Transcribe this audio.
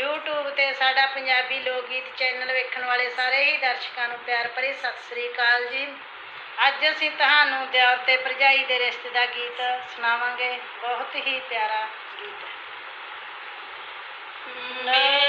YouTube ਤੇ ਸਾਡਾ ਪੰਜਾਬੀ ਲੋਕ ਗੀਤ ਚੈਨਲ ਵੇਖਣ ਵਾਲੇ ਸਾਰੇ ਹੀ ਦਰਸ਼ਕਾਂ ਨੂੰ ਪਿਆਰ ਭਰੀ ਸਤਿ ਸ੍ਰੀ ਅਕਾਲ ਜੀ। ਅੱਜ ਅਸੀਂ ਤੁਹਾਨੂੰ ਦਿਓਰ ਤੇ ਭਰਜਾਈ ਦੇ ਰਿਸ਼ਤੇ ਦਾ ਗੀਤ ਸੁਣਾਵਾਂਗੇ। ਬਹੁਤ ਹੀ ਪਿਆਰਾ ਗੀਤ ਮੈਂ